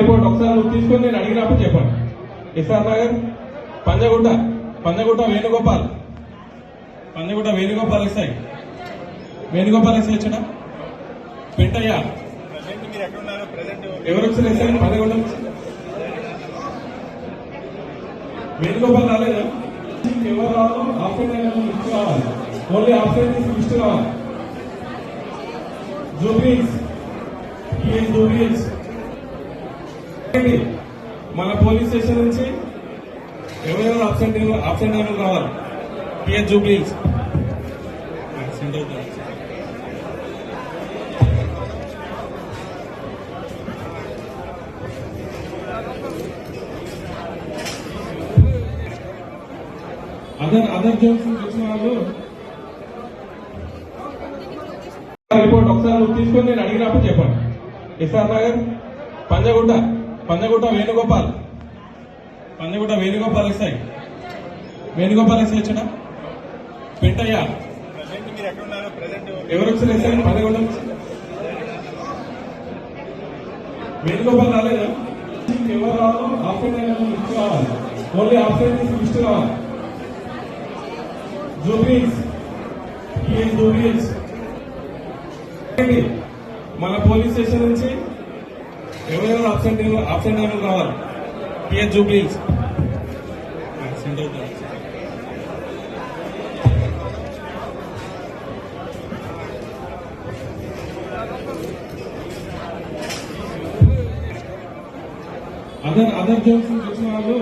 Report ఒకసారి నువ్వు తీసుకుని నేను అడిగినప్పుడు చెప్పండి. S R Nagar Panjagutta Panjagutta Venugopal. Panjagutta Venugopal S I. Venugopal S I వచ్చిన పెంటయ్య ఎవరు వచ్చిన ఎస్ఐ? పంజగుట్ట వేణుగోపాల్ రాలేదా? ఎవరు రావాలో ఆఫ్సైడ్ లిస్ట్ కావాలి. ఓన్లీ ఆప్షన్ లిస్ట్ కావాలి. జూబ్లీస్ ఈఎన్ జూబ్లీస్ మన పోలీస్ స్టేషన్ నుంచి ఎవరెవరు అబ్సెంట్ అబ్సెంట్ అయిన రావాలి. T S Jubilees other other zones వచ్చిన వాళ్ళు రిపోర్ట్ ఒకసారి నువ్వు తీసుకొని నేను అడిగినప్పుడు చెప్పండి. S R Nagar Panjagutta. Panjagutta Venugopal. Panjagutta Venugopal S I Venugopal S I వచ్చిన పెంటయ్య. మీరు ఉన్నారు ఎవరు వచ్చారు ఎస్ఐ పంజగుట్ట వేణుగోపాల్ రాలేదా? ఎవరు రావాలో ఆప్షన్ లిస్ట్ కావాలి ఓన్లీ ఆప్షన్ లిస్ట్ కావాలి జూబ్లీస్ ఈఎన్ మన పోలీస్ స్టేషన్ నుంచి ఎవరెవరు అబ్సెంట్ అబ్సెంట్ అయిన రావాలి పిఎన్ జూబ్లీస్ సెండ్ అవుతుంది అదర్ అదర్ జోన్స్ వచ్చిన వాళ్ళు